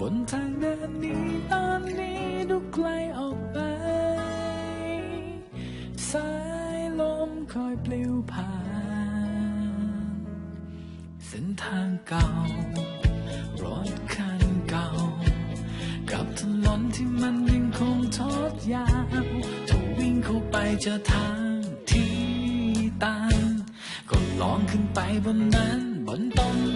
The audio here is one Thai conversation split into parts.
บนทางเดินนี้ตอนนี้ดูไกลออกไป สายลมคอยปลิวผ่าน เส้นทางเก่า รถคันเก่า กับถนนที่มันยังคงทอดยาวถ้าวิ่งเข้าไปจะทางที่ตันก็ลองขึ้นไปบนนั้นบนต้น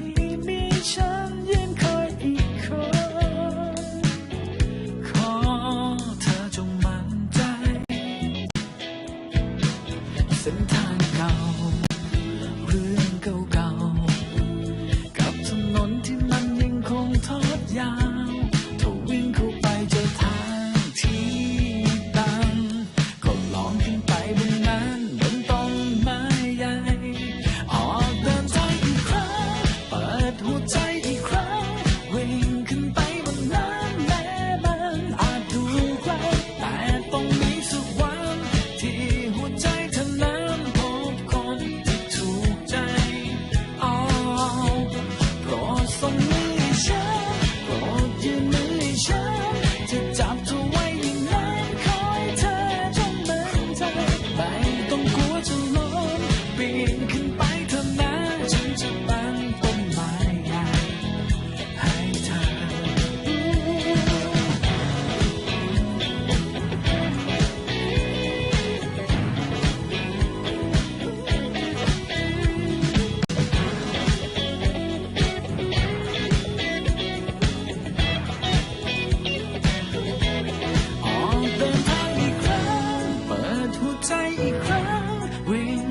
วิ่ง